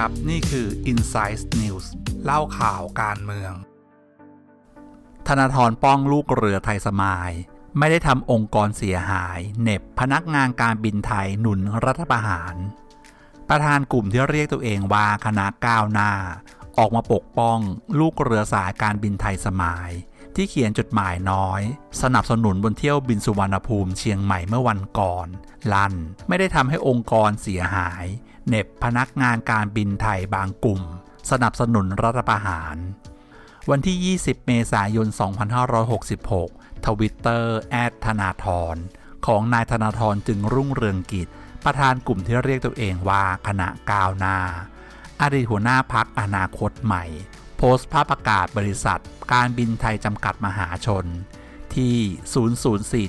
ครับ นี่คือ Insight News เล่าข่าวการเมือง ธนาธรป้องลูกเรือไทยสมาย ไม่ได้ทำองค์กรเสียหาย เน็บพนักงานการบินไทยหนุนรัฐประหาร ประธานกลุ่มที่เรียกตัวเองว่าคณะก้าวหน้า ออกมาปกป้องลูกเรือสายการบินไทยสมาย ที่เขียนจดหมายน้อย สนับสนุนบนเที่ยวบินสุวรรณภูมิเชียงใหม่เมื่อวันก่อน ลั่นไม่ได้ทำให้องค์กรเสียหาย เหน็บพนักงานการบินไทยบางกลุ่ม สนับสนุนรัฐประหาร วันที่ 20 เมษายน 2566 ทวิตเตอร์แอดธนาธรของนายธนาธรจึงรุ่งเรืองกิจ ประธานกลุ่มที่เรียกตัวเองว่าคณะก้าวหน้าอดีตหัวหน้าพักอนาคตใหม่ โพสต์ภาพประกาศบริษัท การบินไทยจำกัดมหาชน ที่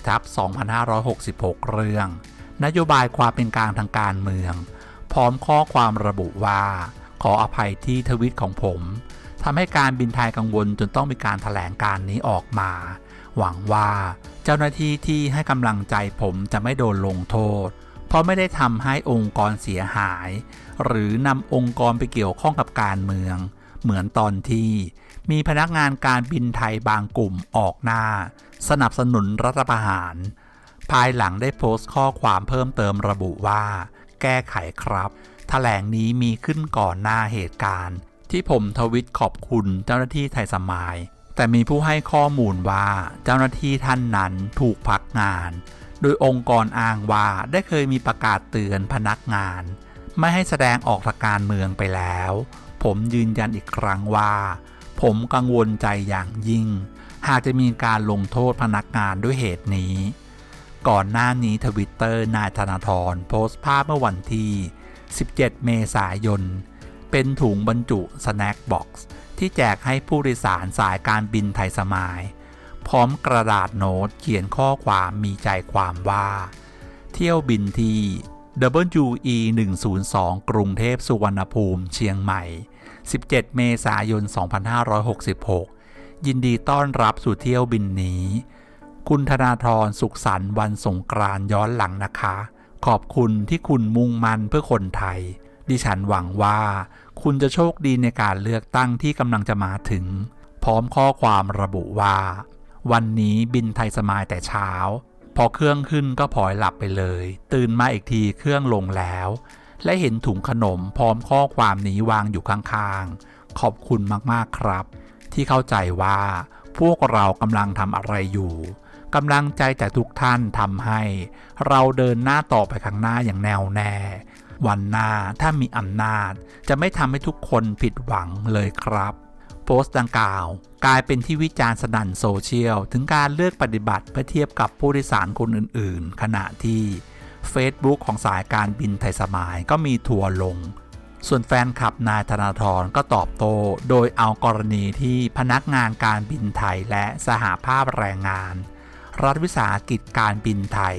004ทับ2566 เรื่อง นโยบายความเป็นกลางทางการเมือง พร้อมข้อความระบุว่า ขออภัยที่ทวิตของผมทำให้การบินไทยกังวลจนต้องมีการถแถลงการนี้ออกมา หวังว่าเจ้าหน้าที่ที่ให้กำลังใจผมจะไม่โดนลงโทษ เพราะไม่ได้ทำให้องค์กรเสียหาย หรือนำองค์กรไปเกี่ยวข้องกับการเมือง เหมือนตอนที่ มีพนักงานการบินไทยบางกลุ่มออกหน้า สนับสนุนรัฐประหาร ภายหลังได้โพสต์ข้อความเพิ่มเติมระบุว่า แก้ไขครับถแถลงนี้มีขึ้นก่อนหน้าเหตุการณ์ ที่ผมทวิตขอบคุณเจ้าหน้าที่ไทยสมายแต่มีผู้ให้ข้อมูลว่าเจ้าหน้าที่ท่านนั้นถูกพักงาน โดยองค์กรอ้างว่าได้เคยมีประกาศเตือนพนักงาน ไม่ให้แสดงออกทางการเมืองไปแล้ว ผมยืนยันอีกครั้งว่า ผมกังวลใจอย่างยิ่ง หากจะมีการลงโทษพนักงานด้วยเหตุนี้ ก่อนหน้านี้ทวิตเตอร์นายธนาธรโพสต์ภาพเมื่อวันที่ 17 เมษายน เป็นถุงบรรจุสแน็คบ็อกซ์ที่แจกให้ผู้โดยสารสายการบินไทยสมาย พร้อมกระดาษโน้ตเขียนข้อความมีใจความว่า เที่ยวบินที่ WE 102 กรุงเทพสุวรรณภูมิเชียงใหม่ 17 เมษายน 2566 ยินดีต้อนรับสู่เที่ยวบินนี้ คุณธนาธรสุขสันต์วันสงกรานย้อนหลังนะคะ ขอบคุณที่คุณมุ่งมั่นเพื่อคนไทย ดิฉันหวังว่า คุณจะโชคดีในการเลือกตั้งที่กำลังจะมาถึง พร้อมข้อความระบุว่า วันนี้บินไทยสมายแต่เช้า พอเครื่องขึ้นก็พลอยหลับไปเลย ตื่นมาอีกทีเครื่องลงแล้ว และเห็นถุงขนมพร้อมข้อความนี้วางอยู่ข้างๆ ขอบคุณมากๆครับ ที่เข้าใจว่าพวกเรากำลังทำอะไรอยู่ กำลังใจจากทุกท่านทำให้ เราเดินหน้าต่อไปข้างหน้าอย่างแน่วแน่ วันหน้าถ้ามีอำนาจ จะไม่ทำให้ทุกคนผิดหวังเลยครับ โพสต์ดังกล่าว กลายเป็นที่วิจารณ์สนั่นโซเชียล ถึงการเลือกปฏิบัติเพื่อเทียบกับผู้โดยสารคนอื่นๆ ขณะที่ Facebook ของสายการบินไทยสมายก็มีทัวลง ส่วนแฟนคลับนายธนาธรก็ตอบโต้โดยเอากรณีที่พนักงานการบินไทยและสหาภาพแรงงาน รัฐวิสาหกิจการบินไทย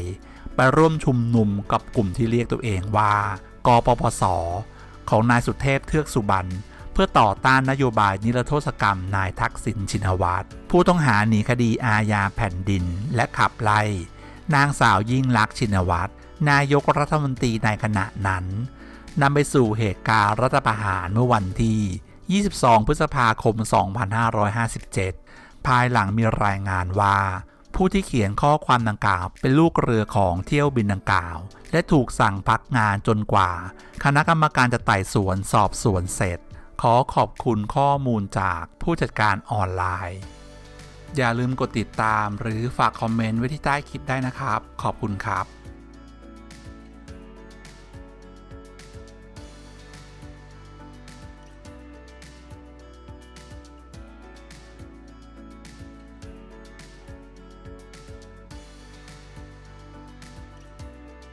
ไปร่วมชุมนุมกับกลุ่มที่เรียกตัวเองว่า กปปส ของนายสุเทพเทือกสุบรรณเพื่อต่อต้านนโยบายนิรโทษกรรมนายทักษิณชินวัตรผู้ต้องหาหนีคดีอาญาแผ่นดินและขับไล่ นางสาวยิ่งลักษณ์ชินวัตรนายกรัฐมนตรีในขณะนั้นนำไปสู่เหตุการณ์รัฐประหารเมื่อวันที่ 22 พฤษภาคม 2557 ภายหลังมีรายงานว่า ผู้ที่เขียนข้อความดังกล่าว เป็นลูกเรือของเที่ยวบินดังกล่าว และถูกสั่งพักงานจนกว่า คณะกรรมการจะไต่สวนสอบสวนเสร็จ ขอขอบคุณข้อมูลจากผู้จัดการออนไลน์ อย่าลืมกดติดตามหรือฝากคอมเมนต์ไว้ที่ใต้คลิปได้นะครับ ขอบคุณครับ